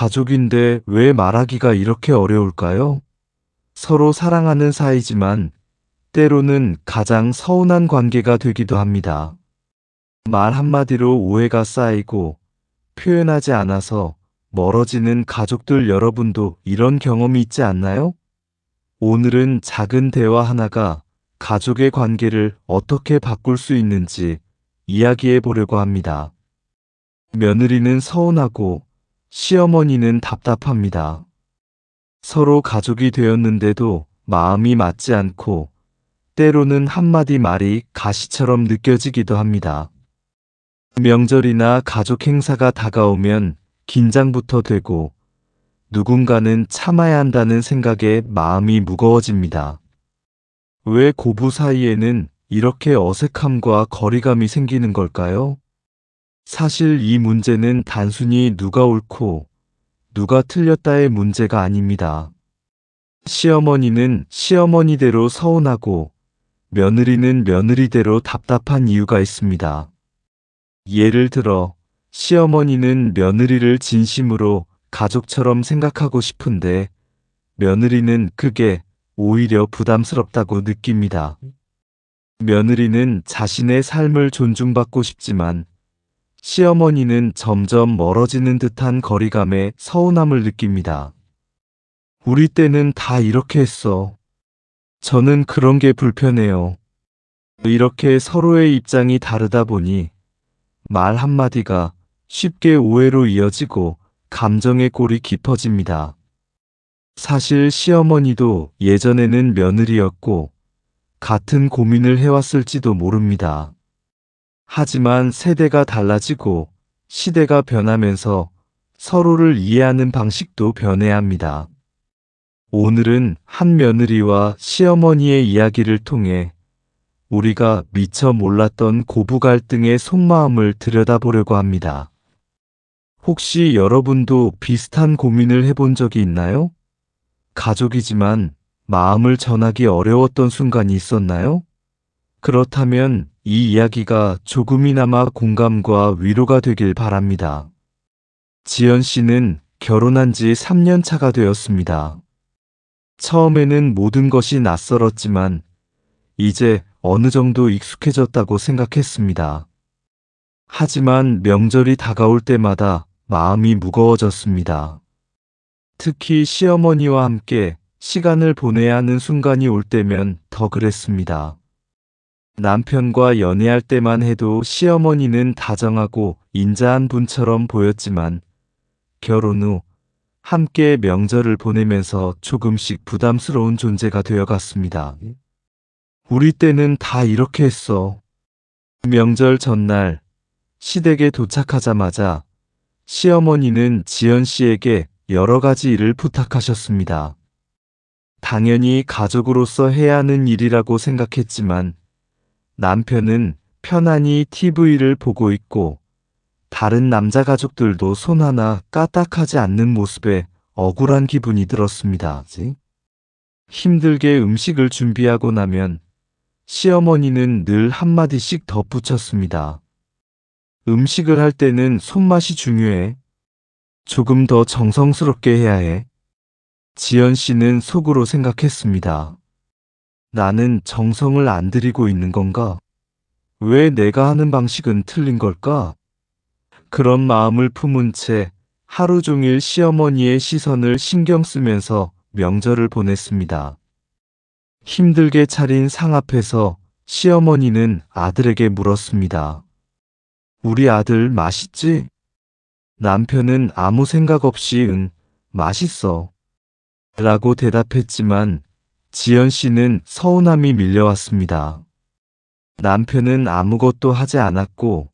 가족인데 왜 말하기가 이렇게 어려울까요? 서로 사랑하는 사이지만 때로는 가장 서운한 관계가 되기도 합니다. 말 한마디로 오해가 쌓이고 표현하지 않아서 멀어지는 가족들 여러분도 이런 경험이 있지 않나요? 오늘은 작은 대화 하나가 가족의 관계를 어떻게 바꿀 수 있는지 이야기해 보려고 합니다. 며느리는 서운하고 시어머니는 답답합니다. 서로 가족이 되었는데도 마음이 맞지 않고 때로는 한마디 말이 가시처럼 느껴지기도 합니다. 명절이나 가족 행사가 다가오면 긴장부터 되고 누군가는 참아야 한다는 생각에 마음이 무거워집니다. 왜 고부 사이에는 이렇게 어색함과 거리감이 생기는 걸까요? 사실 이 문제는 단순히 누가 옳고 누가 틀렸다의 문제가 아닙니다. 시어머니는 시어머니대로 서운하고 며느리는 며느리대로 답답한 이유가 있습니다. 예를 들어 시어머니는 며느리를 진심으로 가족처럼 생각하고 싶은데 며느리는 그게 오히려 부담스럽다고 느낍니다. 며느리는 자신의 삶을 존중받고 싶지만 시어머니는 점점 멀어지는 듯한 거리감에 서운함을 느낍니다. 우리 때는 다 이렇게 했어. 저는 그런 게 불편해요. 이렇게 서로의 입장이 다르다 보니 말 한마디가 쉽게 오해로 이어지고 감정의 골이 깊어집니다. 사실 시어머니도 예전에는 며느리였고 같은 고민을 해왔을지도 모릅니다. 하지만 세대가 달라지고 시대가 변하면서 서로를 이해하는 방식도 변해야 합니다. 오늘은 한 며느리와 시어머니의 이야기를 통해 우리가 미처 몰랐던 고부 갈등의 속마음을 들여다보려고 합니다. 혹시 여러분도 비슷한 고민을 해본 적이 있나요? 가족이지만 마음을 전하기 어려웠던 순간이 있었나요? 그렇다면 이 이야기가 조금이나마 공감과 위로가 되길 바랍니다. 지연 씨는 결혼한 지 3년 차가 되었습니다. 처음에는 모든 것이 낯설었지만 이제 어느 정도 익숙해졌다고 생각했습니다. 하지만 명절이 다가올 때마다 마음이 무거워졌습니다. 특히 시어머니와 함께 시간을 보내야 하는 순간이 올 때면 더 그랬습니다. 남편과 연애할 때만 해도 시어머니는 다정하고 인자한 분처럼 보였지만 결혼 후 함께 명절을 보내면서 조금씩 부담스러운 존재가 되어갔습니다. 우리 때는 다 이렇게 했어. 명절 전날 시댁에 도착하자마자 시어머니는 지연 씨에게 여러 가지 일을 부탁하셨습니다. 당연히 가족으로서 해야 하는 일이라고 생각했지만 남편은 편안히 TV를 보고 있고 다른 남자 가족들도 손 하나 까딱하지 않는 모습에 억울한 기분이 들었습니다. 힘들게 음식을 준비하고 나면 시어머니는 늘 한마디씩 덧붙였습니다. 음식을 할 때는 손맛이 중요해. 조금 더 정성스럽게 해야 해. 지연 씨는 속으로 생각했습니다. 나는 정성을 안 들이고 있는 건가? 왜 내가 하는 방식은 틀린 걸까? 그런 마음을 품은 채 하루 종일 시어머니의 시선을 신경 쓰면서 명절을 보냈습니다. 힘들게 차린 상 앞에서 시어머니는 아들에게 물었습니다. 우리 아들 맛있지? 남편은 아무 생각 없이 응, 맛있어. 라고 대답했지만 지연 씨는 서운함이 밀려왔습니다. 남편은 아무것도 하지 않았고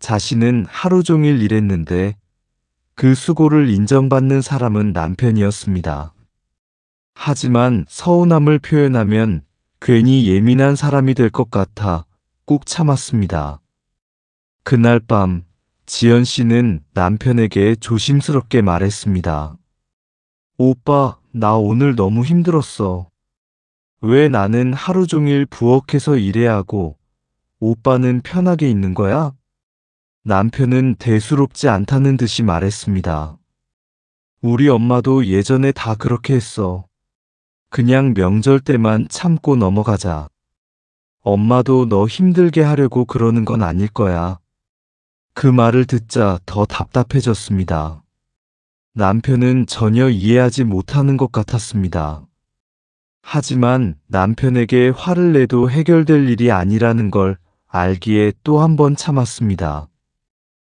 자신은 하루 종일 일했는데 그 수고를 인정받는 사람은 남편이었습니다. 하지만 서운함을 표현하면 괜히 예민한 사람이 될 것 같아 꾹 참았습니다. 그날 밤 지연 씨는 남편에게 조심스럽게 말했습니다. 오빠, 나 오늘 너무 힘들었어. 왜 나는 하루 종일 부엌에서 일해야 하고 오빠는 편하게 있는 거야? 남편은 대수롭지 않다는 듯이 말했습니다. 우리 엄마도 예전에 다 그렇게 했어. 그냥 명절 때만 참고 넘어가자. 엄마도 너 힘들게 하려고 그러는 건 아닐 거야. 그 말을 듣자 더 답답해졌습니다. 남편은 전혀 이해하지 못하는 것 같았습니다. 하지만 남편에게 화를 내도 해결될 일이 아니라는 걸 알기에 또 한 번 참았습니다.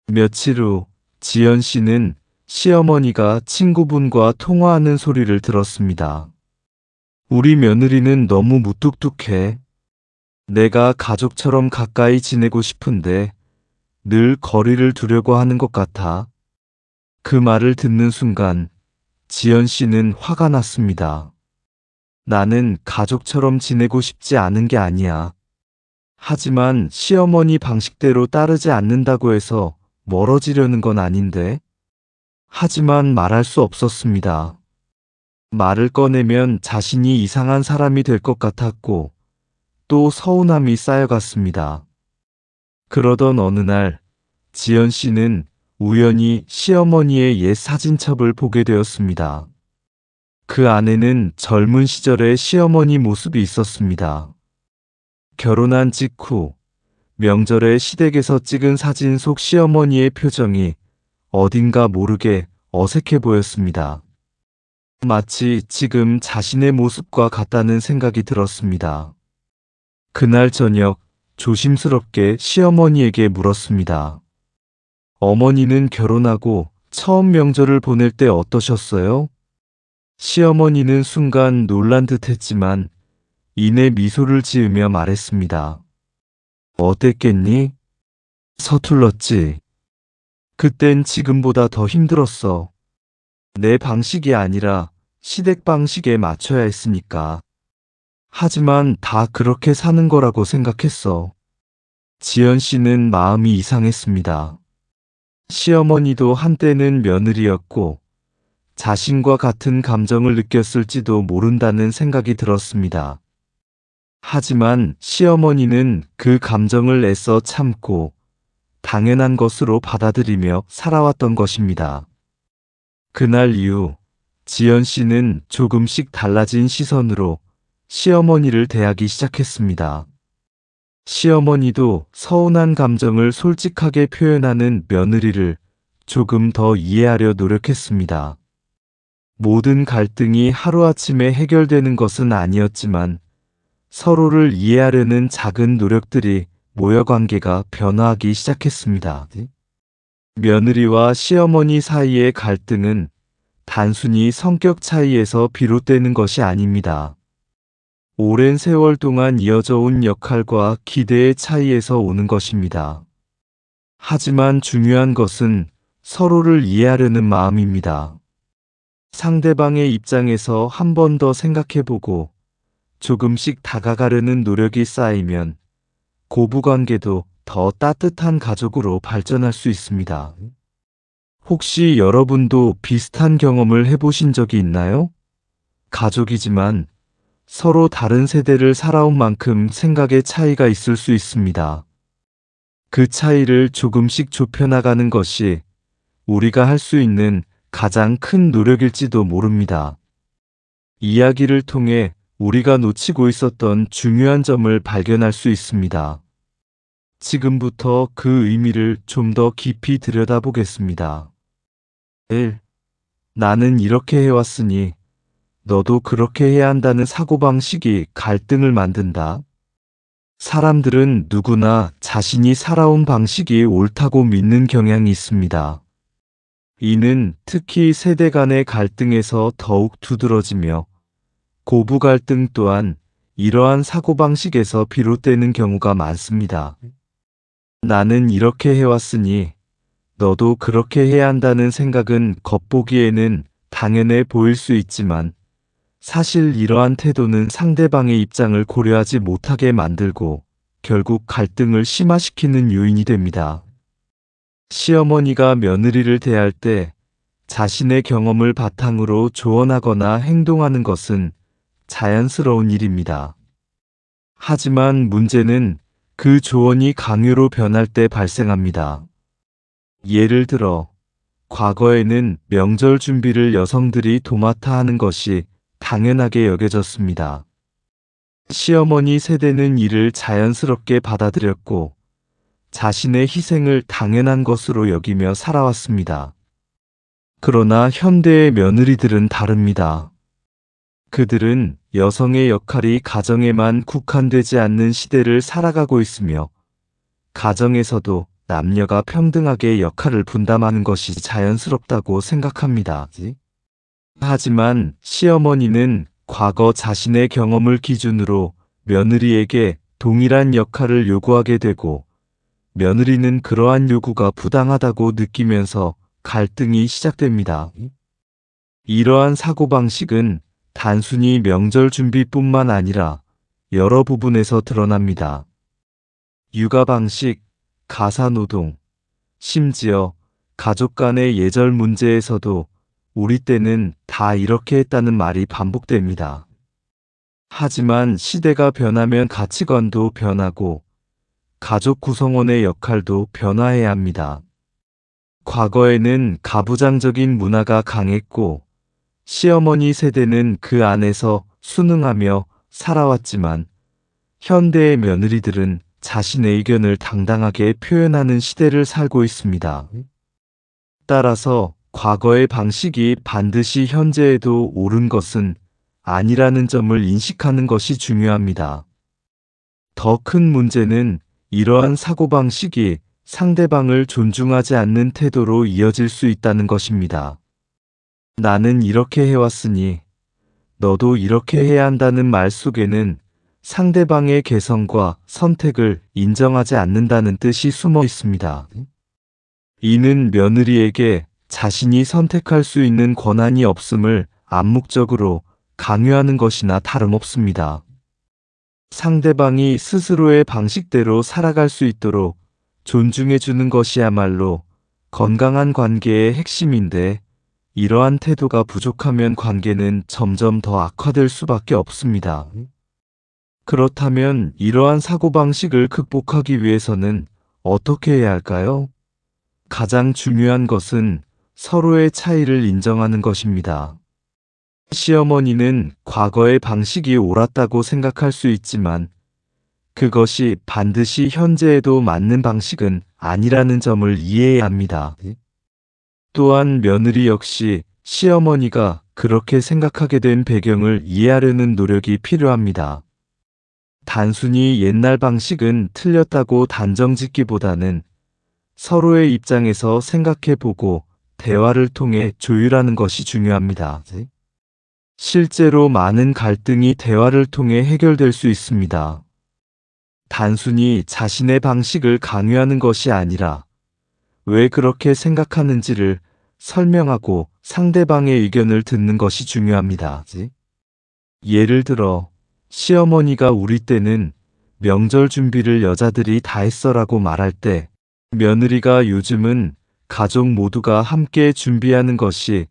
며칠 후 지연 씨는 시어머니가 친구분과 통화하는 소리를 들었습니다. 우리 며느리는 너무 무뚝뚝해. 내가 가족처럼 가까이 지내고 싶은데 늘 거리를 두려고 하는 것 같아. 그 말을 듣는 순간 지연 씨는 화가 났습니다. 나는 가족처럼 지내고 싶지 않은 게 아니야. 하지만 시어머니 방식대로 따르지 않는다고 해서 멀어지려는 건 아닌데. 하지만 말할 수 없었습니다. 말을 꺼내면 자신이 이상한 사람이 될 것 같았고 또 서운함이 쌓여갔습니다. 그러던 어느 날 지연 씨는 우연히 시어머니의 옛 사진첩을 보게 되었습니다. 그 안에는 젊은 시절의 시어머니 모습이 있었습니다. 결혼한 직후 명절에 시댁에서 찍은 사진 속 시어머니의 표정이 어딘가 모르게 어색해 보였습니다. 마치 지금 자신의 모습과 같다는 생각이 들었습니다. 그날 저녁 조심스럽게 시어머니에게 물었습니다. 어머니는 결혼하고 처음 명절을 보낼 때 어떠셨어요? 시어머니는 순간 놀란 듯 했지만 이내 미소를 지으며 말했습니다. 어땠겠니? 서툴렀지. 그땐 지금보다 더 힘들었어. 내 방식이 아니라 시댁 방식에 맞춰야 했으니까. 하지만 다 그렇게 사는 거라고 생각했어. 지연 씨는 마음이 이상했습니다. 시어머니도 한때는 며느리였고 자신과 같은 감정을 느꼈을지도 모른다는 생각이 들었습니다. 하지만 시어머니는 그 감정을 애써 참고 당연한 것으로 받아들이며 살아왔던 것입니다. 그날 이후 지연 씨는 조금씩 달라진 시선으로 시어머니를 대하기 시작했습니다. 시어머니도 서운한 감정을 솔직하게 표현하는 며느리를 조금 더 이해하려 노력했습니다. 모든 갈등이 하루아침에 해결되는 것은 아니었지만 서로를 이해하려는 작은 노력들이 모여 관계가 변화하기 시작했습니다. 며느리와 시어머니 사이의 갈등은 단순히 성격 차이에서 비롯되는 것이 아닙니다. 오랜 세월 동안 이어져 온 역할과 기대의 차이에서 오는 것입니다. 하지만 중요한 것은 서로를 이해하려는 마음입니다. 상대방의 입장에서 한 번 더 생각해보고 조금씩 다가가려는 노력이 쌓이면 고부관계도 더 따뜻한 가족으로 발전할 수 있습니다. 혹시 여러분도 비슷한 경험을 해보신 적이 있나요? 가족이지만 서로 다른 세대를 살아온 만큼 생각의 차이가 있을 수 있습니다. 그 차이를 조금씩 좁혀나가는 것이 우리가 할 수 있는 가장 큰 노력일지도 모릅니다. 이야기를 통해 우리가 놓치고 있었던 중요한 점을 발견할 수 있습니다. 지금부터 그 의미를 좀 더 깊이 들여다보겠습니다. 1. 나는 이렇게 해왔으니 너도 그렇게 해야 한다는 사고방식이 갈등을 만든다. 사람들은 누구나 자신이 살아온 방식이 옳다고 믿는 경향이 있습니다. 이는 특히 세대 간의 갈등에서 더욱 두드러지며 고부 갈등 또한 이러한 사고방식에서 비롯되는 경우가 많습니다. 나는 이렇게 해왔으니 너도 그렇게 해야 한다는 생각은 겉보기에는 당연해 보일 수 있지만 사실 이러한 태도는 상대방의 입장을 고려하지 못하게 만들고 결국 갈등을 심화시키는 요인이 됩니다. 시어머니가 며느리를 대할 때 자신의 경험을 바탕으로 조언하거나 행동하는 것은 자연스러운 일입니다. 하지만 문제는 그 조언이 강요로 변할 때 발생합니다. 예를 들어 과거에는 명절 준비를 여성들이 도맡아 하는 것이 당연하게 여겨졌습니다. 시어머니 세대는 이를 자연스럽게 받아들였고 자신의 희생을 당연한 것으로 여기며 살아왔습니다. 그러나 현대의 며느리들은 다릅니다. 그들은 여성의 역할이 가정에만 국한되지 않는 시대를 살아가고 있으며 가정에서도 남녀가 평등하게 역할을 분담하는 것이 자연스럽다고 생각합니다. 하지만 시어머니는 과거 자신의 경험을 기준으로 며느리에게 동일한 역할을 요구하게 되고 며느리는 그러한 요구가 부당하다고 느끼면서 갈등이 시작됩니다. 이러한 사고방식은 단순히 명절 준비뿐만 아니라 여러 부분에서 드러납니다. 육아 방식, 가사 노동, 심지어 가족 간의 예절 문제에서도 우리 때는 다 이렇게 했다는 말이 반복됩니다. 하지만 시대가 변하면 가치관도 변하고 가족 구성원의 역할도 변화해야 합니다. 과거에는 가부장적인 문화가 강했고 시어머니 세대는 그 안에서 순응하며 살아왔지만 현대의 며느리들은 자신의 의견을 당당하게 표현하는 시대를 살고 있습니다. 따라서 과거의 방식이 반드시 현재에도 옳은 것은 아니라는 점을 인식하는 것이 중요합니다. 더 큰 문제는 이러한 사고방식이 상대방을 존중하지 않는 태도로 이어질 수 있다는 것입니다. 나는 이렇게 해왔으니 너도 이렇게 해야 한다는 말 속에는 상대방의 개성과 선택을 인정하지 않는다는 뜻이 숨어 있습니다. 이는 며느리에게 자신이 선택할 수 있는 권한이 없음을 암묵적으로 강요하는 것이나 다름없습니다. 상대방이 스스로의 방식대로 살아갈 수 있도록 존중해 주는 것이야말로 건강한 관계의 핵심인데 이러한 태도가 부족하면 관계는 점점 더 악화될 수밖에 없습니다. 그렇다면 이러한 사고방식을 극복하기 위해서는 어떻게 해야 할까요? 가장 중요한 것은 서로의 차이를 인정하는 것입니다. 시어머니는 과거의 방식이 옳았다고 생각할 수 있지만 그것이 반드시 현재에도 맞는 방식은 아니라는 점을 이해해야 합니다. 또한 며느리 역시 시어머니가 그렇게 생각하게 된 배경을 이해하려는 노력이 필요합니다. 단순히 옛날 방식은 틀렸다고 단정 짓기보다는 서로의 입장에서 생각해보고 대화를 통해 조율하는 것이 중요합니다. 실제로 많은 갈등이 대화를 통해 해결될 수 있습니다. 단순히 자신의 방식을 강요하는 것이 아니라 왜 그렇게 생각하는지를 설명하고 상대방의 의견을 듣는 것이 중요합니다. 예를 들어 시어머니가 우리 때는 명절 준비를 여자들이 다 했어라고 말할 때 며느리가 요즘은 가족 모두가 함께 준비하는 것이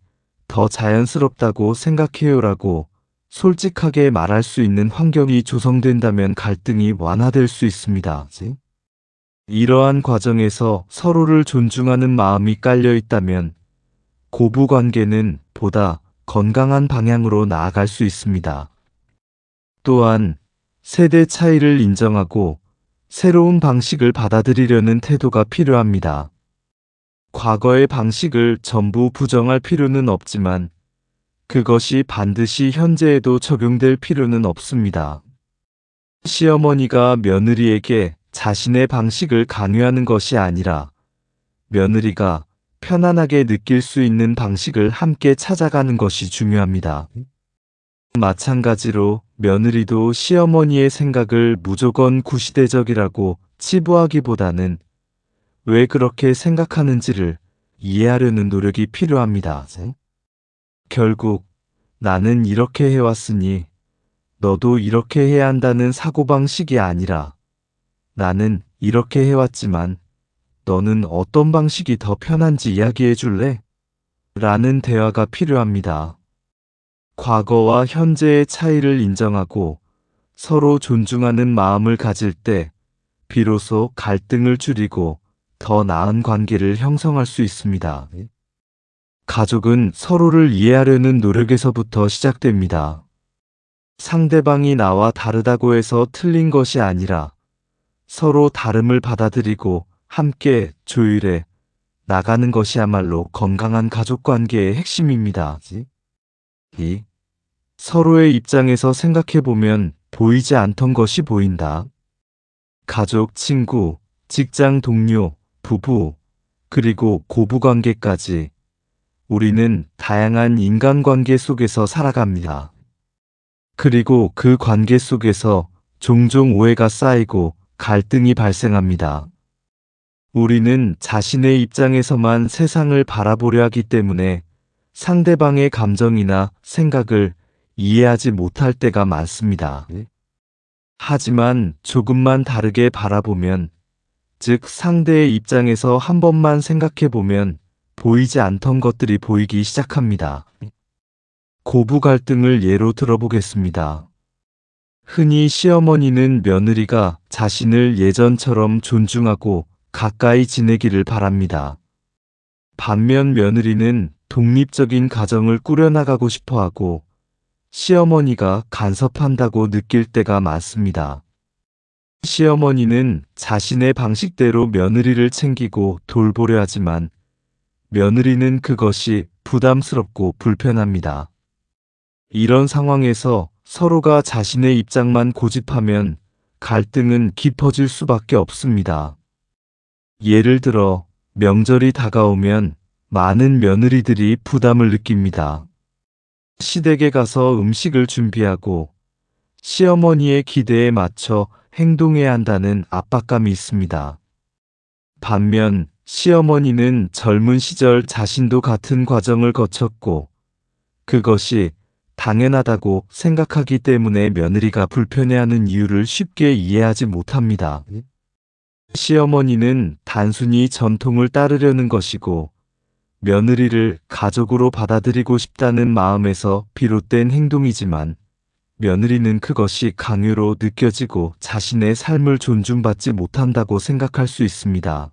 더 자연스럽다고 생각해요라고 솔직하게 말할 수 있는 환경이 조성된다면 갈등이 완화될 수 있습니다. 이러한 과정에서 서로를 존중하는 마음이 깔려 있다면 고부 관계는 보다 건강한 방향으로 나아갈 수 있습니다. 또한 세대 차이를 인정하고 새로운 방식을 받아들이려는 태도가 필요합니다. 과거의 방식을 전부 부정할 필요는 없지만 그것이 반드시 현재에도 적용될 필요는 없습니다. 시어머니가 며느리에게 자신의 방식을 강요하는 것이 아니라 며느리가 편안하게 느낄 수 있는 방식을 함께 찾아가는 것이 중요합니다. 마찬가지로 며느리도 시어머니의 생각을 무조건 구시대적이라고 치부하기보다는 왜 그렇게 생각하는지를 이해하려는 노력이 필요합니다. 결국 나는 이렇게 해왔으니 너도 이렇게 해야 한다는 사고방식이 아니라 나는 이렇게 해왔지만 너는 어떤 방식이 더 편한지 이야기해 줄래? 라는 대화가 필요합니다. 과거와 현재의 차이를 인정하고 서로 존중하는 마음을 가질 때 비로소 갈등을 줄이고 더 나은 관계를 형성할 수 있습니다. 가족은 서로를 이해하려는 노력에서부터 시작됩니다. 상대방이 나와 다르다고 해서 틀린 것이 아니라 서로 다름을 받아들이고 함께 조율해 나가는 것이야말로 건강한 가족 관계의 핵심입니다. 이 서로의 입장에서 생각해 보면 보이지 않던 것이 보인다. 가족, 친구, 직장 동료, 부부, 그리고 고부 관계까지 우리는 다양한 인간관계 속에서 살아갑니다. 그리고 그 관계 속에서 종종 오해가 쌓이고 갈등이 발생합니다. 우리는 자신의 입장에서만 세상을 바라보려 하기 때문에 상대방의 감정이나 생각을 이해하지 못할 때가 많습니다. 하지만 조금만 다르게 바라보면, 즉 상대의 입장에서 한 번만 생각해 보면 보이지 않던 것들이 보이기 시작합니다. 고부 갈등을 예로 들어보겠습니다. 흔히 시어머니는 며느리가 자신을 예전처럼 존중하고 가까이 지내기를 바랍니다. 반면 며느리는 독립적인 가정을 꾸려나가고 싶어 하고 시어머니가 간섭한다고 느낄 때가 많습니다. 시어머니는 자신의 방식대로 며느리를 챙기고 돌보려 하지만 며느리는 그것이 부담스럽고 불편합니다. 이런 상황에서 서로가 자신의 입장만 고집하면 갈등은 깊어질 수밖에 없습니다. 예를 들어 명절이 다가오면 많은 며느리들이 부담을 느낍니다. 시댁에 가서 음식을 준비하고 시어머니의 기대에 맞춰 행동해야 한다는 압박감이 있습니다. 반면 시어머니는 젊은 시절 자신도 같은 과정을 거쳤고 그것이 당연하다고 생각하기 때문에 며느리가 불편해하는 이유를 쉽게 이해하지 못합니다. 시어머니는 단순히 전통을 따르려는 것이고 며느리를 가족으로 받아들이고 싶다는 마음에서 비롯된 행동이지만 며느리는 그것이 강요로 느껴지고 자신의 삶을 존중받지 못한다고 생각할 수 있습니다.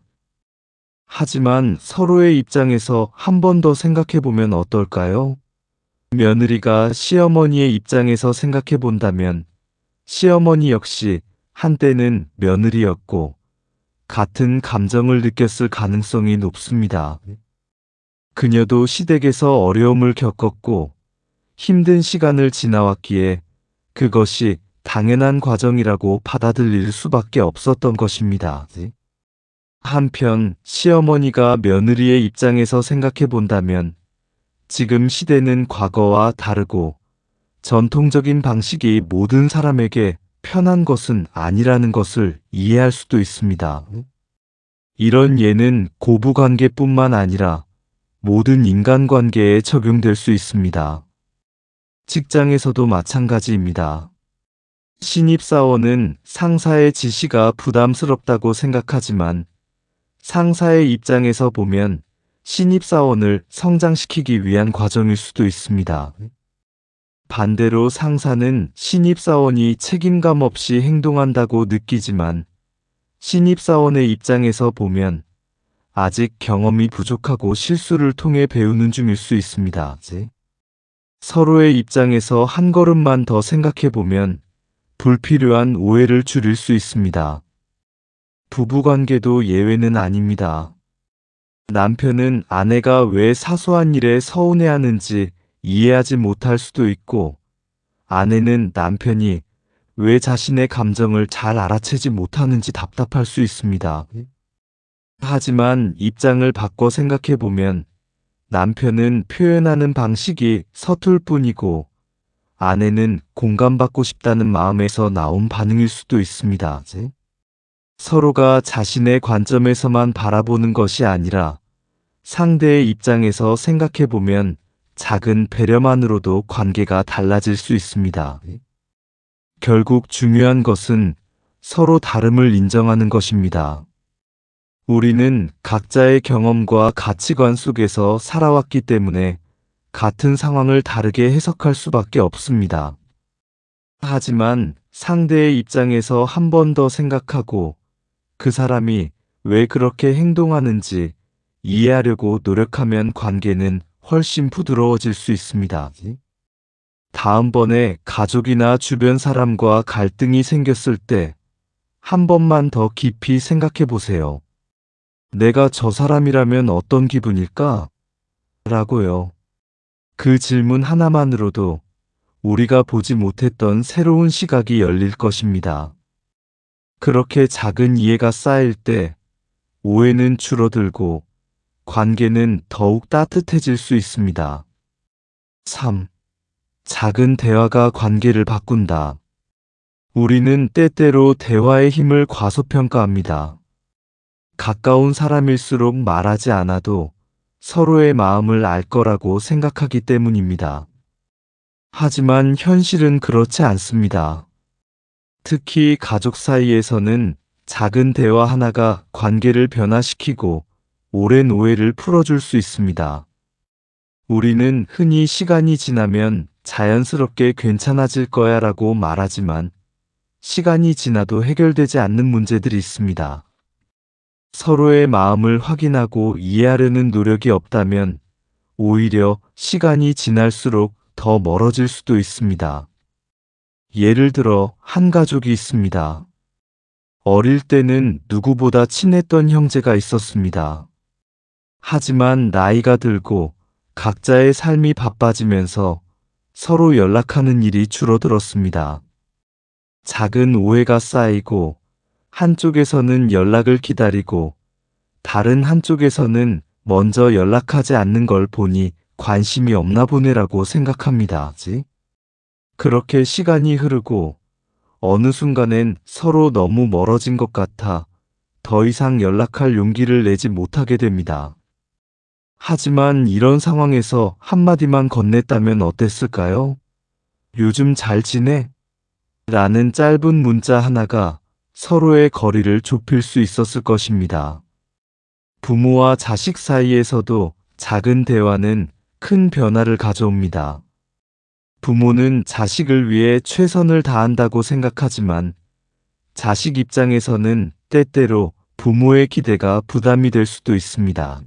하지만 서로의 입장에서 한 번 더 생각해 보면 어떨까요? 며느리가 시어머니의 입장에서 생각해 본다면 시어머니 역시 한때는 며느리였고 같은 감정을 느꼈을 가능성이 높습니다. 그녀도 시댁에서 어려움을 겪었고 힘든 시간을 지나왔기에 그것이 당연한 과정이라고 받아들일 수밖에 없었던 것입니다. 한편 시어머니가 며느리의 입장에서 생각해 본다면 지금 시대는 과거와 다르고 전통적인 방식이 모든 사람에게 편한 것은 아니라는 것을 이해할 수도 있습니다. 이런 예는 고부관계뿐만 아니라 모든 인간관계에 적용될 수 있습니다. 직장에서도 마찬가지입니다. 신입사원은 상사의 지시가 부담스럽다고 생각하지만 상사의 입장에서 보면 신입사원을 성장시키기 위한 과정일 수도 있습니다. 반대로 상사는 신입사원이 책임감 없이 행동한다고 느끼지만 신입사원의 입장에서 보면 아직 경험이 부족하고 실수를 통해 배우는 중일 수 있습니다. 서로의 입장에서 한 걸음만 더 생각해 보면 불필요한 오해를 줄일 수 있습니다. 부부관계도 예외는 아닙니다. 남편은 아내가 왜 사소한 일에 서운해하는지 이해하지 못할 수도 있고 아내는 남편이 왜 자신의 감정을 잘 알아채지 못하는지 답답할 수 있습니다. 하지만 입장을 바꿔 생각해 보면 남편은 표현하는 방식이 서툴 뿐이고 아내는 공감받고 싶다는 마음에서 나온 반응일 수도 있습니다. 서로가 자신의 관점에서만 바라보는 것이 아니라 상대의 입장에서 생각해 보면 작은 배려만으로도 관계가 달라질 수 있습니다. 결국 중요한 것은 서로 다름을 인정하는 것입니다. 우리는 각자의 경험과 가치관 속에서 살아왔기 때문에 같은 상황을 다르게 해석할 수밖에 없습니다. 하지만 상대의 입장에서 한 번 더 생각하고 그 사람이 왜 그렇게 행동하는지 이해하려고 노력하면 관계는 훨씬 부드러워질 수 있습니다. 다음번에 가족이나 주변 사람과 갈등이 생겼을 때 한 번만 더 깊이 생각해 보세요. 내가 저 사람이라면 어떤 기분일까? 라고요. 그 질문 하나만으로도 우리가 보지 못했던 새로운 시각이 열릴 것입니다. 그렇게 작은 이해가 쌓일 때 오해는 줄어들고 관계는 더욱 따뜻해질 수 있습니다. 3. 작은 대화가 관계를 바꾼다. 우리는 때때로 대화의 힘을 과소평가합니다. 가까운 사람일수록 말하지 않아도 서로의 마음을 알 거라고 생각하기 때문입니다. 하지만 현실은 그렇지 않습니다. 특히 가족 사이에서는 작은 대화 하나가 관계를 변화시키고 오랜 오해를 풀어줄 수 있습니다. 우리는 흔히 시간이 지나면 자연스럽게 괜찮아질 거야 라고 말하지만 시간이 지나도 해결되지 않는 문제들이 있습니다. 서로의 마음을 확인하고 이해하려는 노력이 없다면 오히려 시간이 지날수록 더 멀어질 수도 있습니다. 예를 들어 한 가족이 있습니다. 어릴 때는 누구보다 친했던 형제가 있었습니다. 하지만 나이가 들고 각자의 삶이 바빠지면서 서로 연락하는 일이 줄어들었습니다. 작은 오해가 쌓이고 한쪽에서는 연락을 기다리고 다른 한쪽에서는 먼저 연락하지 않는 걸 보니 관심이 없나 보네라고 생각합니다. 그렇게 시간이 흐르고 어느 순간엔 서로 너무 멀어진 것 같아 더 이상 연락할 용기를 내지 못하게 됩니다. 하지만 이런 상황에서 한마디만 건넸다면 어땠을까요? 요즘 잘 지내? 라는 짧은 문자 하나가 서로의 거리를 좁힐 수 있었을 것입니다. 부모와 자식 사이에서도 작은 대화는 큰 변화를 가져옵니다. 부모는 자식을 위해 최선을 다한다고 생각하지만 자식 입장에서는 때때로 부모의 기대가 부담이 될 수도 있습니다.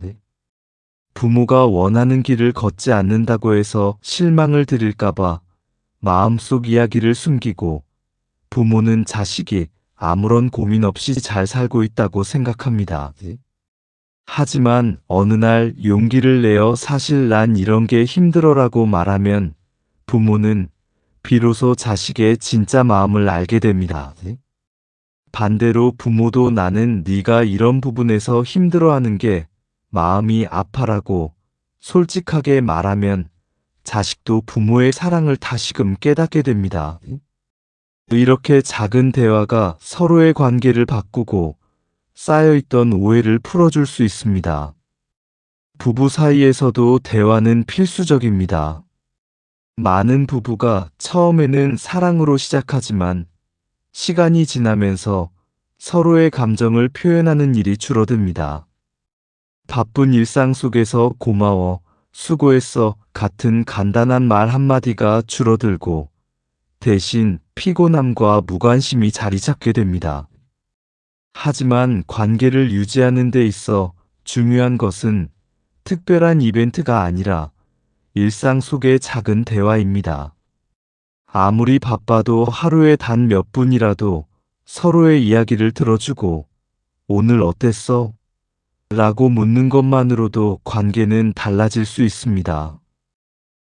부모가 원하는 길을 걷지 않는다고 해서 실망을 드릴까봐 마음속 이야기를 숨기고 부모는 자식이 아무런 고민 없이 잘 살고 있다고 생각합니다. 하지만 어느 날 용기를 내어 사실 난 이런 게 힘들어라고 말하면 부모는 비로소 자식의 진짜 마음을 알게 됩니다. 반대로 부모도 나는 네가 이런 부분에서 힘들어하는 게 마음이 아파라고 솔직하게 말하면 자식도 부모의 사랑을 다시금 깨닫게 됩니다. 이렇게 작은 대화가 서로의 관계를 바꾸고 쌓여있던 오해를 풀어줄 수 있습니다. 부부 사이에서도 대화는 필수적입니다. 많은 부부가 처음에는 사랑으로 시작하지만 시간이 지나면서 서로의 감정을 표현하는 일이 줄어듭니다. 바쁜 일상 속에서 고마워, 수고했어 같은 간단한 말 한마디가 줄어들고 대신 피곤함과 무관심이 자리 잡게 됩니다. 하지만 관계를 유지하는 데 있어 중요한 것은 특별한 이벤트가 아니라 일상 속의 작은 대화입니다. 아무리 바빠도 하루에 단 몇 분이라도 서로의 이야기를 들어주고 오늘 어땠어? 라고 묻는 것만으로도 관계는 달라질 수 있습니다.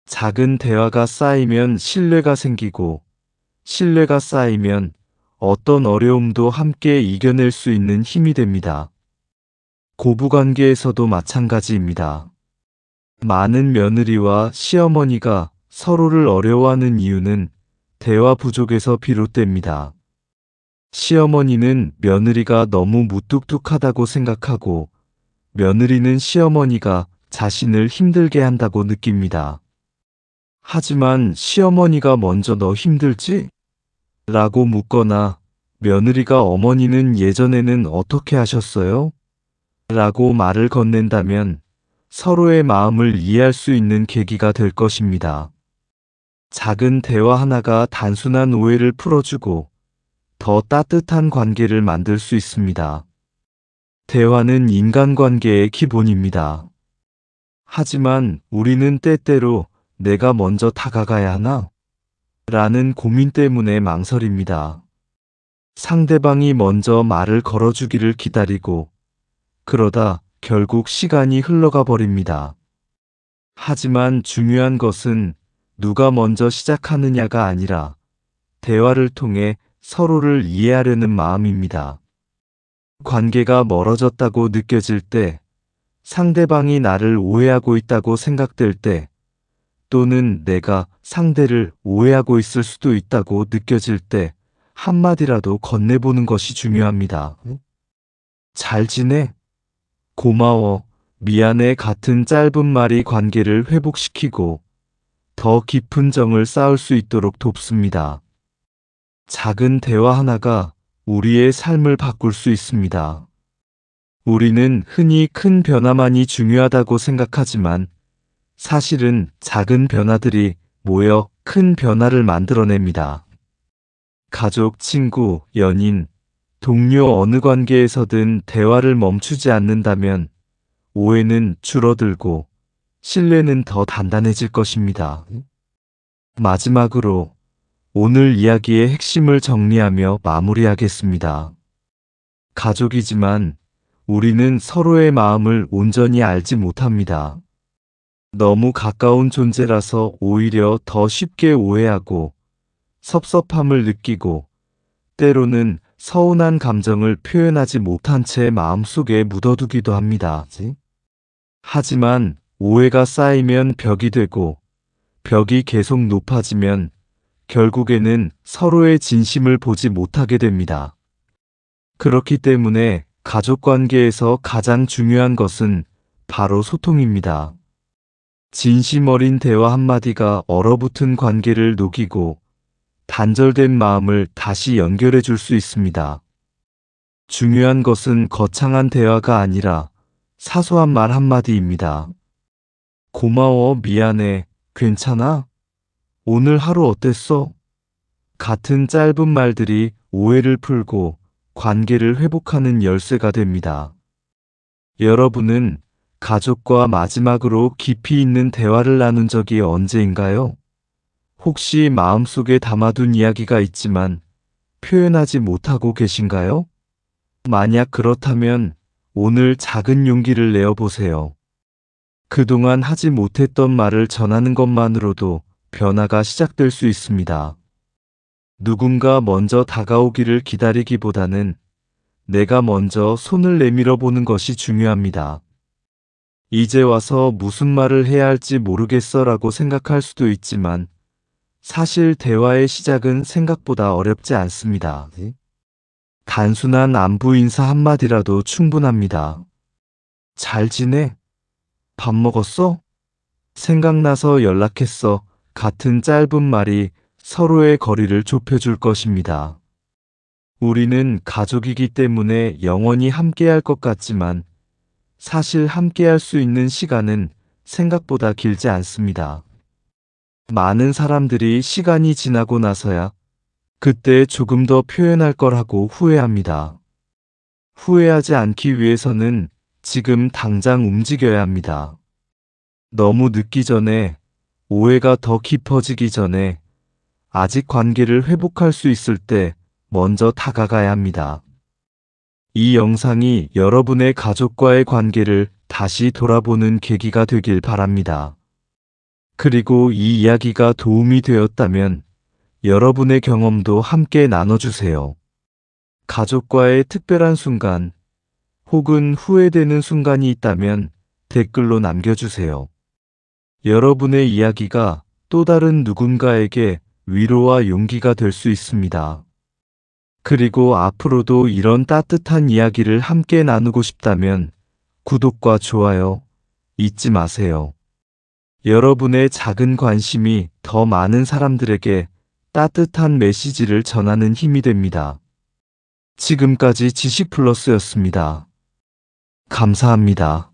작은 대화가 쌓이면 신뢰가 생기고 신뢰가 쌓이면 어떤 어려움도 함께 이겨낼 수 있는 힘이 됩니다. 고부관계에서도 마찬가지입니다. 많은 며느리와 시어머니가 서로를 어려워하는 이유는 대화 부족에서 비롯됩니다. 시어머니는 며느리가 너무 무뚝뚝하다고 생각하고 며느리는 시어머니가 자신을 힘들게 한다고 느낍니다. 하지만 시어머니가 먼저 너 힘들지? 라고 묻거나 며느리가 어머니는 예전에는 어떻게 하셨어요? 라고 말을 건넨다면 서로의 마음을 이해할 수 있는 계기가 될 것입니다. 작은 대화 하나가 단순한 오해를 풀어주고 더 따뜻한 관계를 만들 수 있습니다. 대화는 인간관계의 기본입니다. 하지만 우리는 때때로 내가 먼저 다가가야 하나? 라는 고민 때문에 망설입니다. 상대방이 먼저 말을 걸어주기를 기다리고 그러다 결국 시간이 흘러가 버립니다. 하지만 중요한 것은 누가 먼저 시작하느냐가 아니라 대화를 통해 서로를 이해하려는 마음입니다. 관계가 멀어졌다고 느껴질 때, 상대방이 나를 오해하고 있다고 생각될 때, 또는 내가 상대를 오해하고 있을 수도 있다고 느껴질 때, 한마디라도 건네보는 것이 중요합니다. 잘 지내? 고마워. 미안해 같은 짧은 말이 관계를 회복시키고 더 깊은 정을 쌓을 수 있도록 돕습니다. 작은 대화 하나가 우리의 삶을 바꿀 수 있습니다. 우리는 흔히 큰 변화만이 중요하다고 생각하지만 사실은 작은 변화들이 모여 큰 변화를 만들어냅니다. 가족, 친구, 연인, 동료 어느 관계에서든 대화를 멈추지 않는다면 오해는 줄어들고 신뢰는 더 단단해질 것입니다. 마지막으로 오늘 이야기의 핵심을 정리하며 마무리하겠습니다. 가족이지만 우리는 서로의 마음을 온전히 알지 못합니다. 너무 가까운 존재라서 오히려 더 쉽게 오해하고 섭섭함을 느끼고 때로는 서운한 감정을 표현하지 못한 채 마음속에 묻어두기도 합니다. 하지만 오해가 쌓이면 벽이 되고 벽이 계속 높아지면 결국에는 서로의 진심을 보지 못하게 됩니다. 그렇기 때문에 가족 관계에서 가장 중요한 것은 바로 소통입니다. 진심 어린 대화 한마디가 얼어붙은 관계를 녹이고 단절된 마음을 다시 연결해 줄 수 있습니다. 중요한 것은 거창한 대화가 아니라 사소한 말 한마디입니다. 고마워, 미안해, 괜찮아? 오늘 하루 어땠어? 같은 짧은 말들이 오해를 풀고 관계를 회복하는 열쇠가 됩니다. 여러분은 가족과 마지막으로 깊이 있는 대화를 나눈 적이 언제인가요? 혹시 마음속에 담아둔 이야기가 있지만 표현하지 못하고 계신가요? 만약 그렇다면 오늘 작은 용기를 내어 보세요. 그동안 하지 못했던 말을 전하는 것만으로도 변화가 시작될 수 있습니다. 누군가 먼저 다가오기를 기다리기보다는 내가 먼저 손을 내밀어 보는 것이 중요합니다. 이제 와서 무슨 말을 해야 할지 모르겠어 라고 생각할 수도 있지만 사실 대화의 시작은 생각보다 어렵지 않습니다. 단순한 안부 인사 한마디라도 충분합니다. 잘 지내? 밥 먹었어? 생각나서 연락했어. 같은 짧은 말이 서로의 거리를 좁혀줄 것입니다. 우리는 가족이기 때문에 영원히 함께할 것 같지만 사실 함께할 수 있는 시간은 생각보다 길지 않습니다. 많은 사람들이 시간이 지나고 나서야 그때 조금 더 표현할 걸 하고 후회합니다. 후회하지 않기 위해서는 지금 당장 움직여야 합니다. 너무 늦기 전에 오해가 더 깊어지기 전에 아직 관계를 회복할 수 있을 때 먼저 다가가야 합니다. 이 영상이 여러분의 가족과의 관계를 다시 돌아보는 계기가 되길 바랍니다. 그리고 이 이야기가 도움이 되었다면 여러분의 경험도 함께 나눠주세요. 가족과의 특별한 순간 혹은 후회되는 순간이 있다면 댓글로 남겨주세요. 여러분의 이야기가 또 다른 누군가에게 위로와 용기가 될 수 있습니다. 그리고 앞으로도 이런 따뜻한 이야기를 함께 나누고 싶다면 구독과 좋아요 잊지 마세요. 여러분의 작은 관심이 더 많은 사람들에게 따뜻한 메시지를 전하는 힘이 됩니다. 지금까지 지식플러스였습니다. 감사합니다.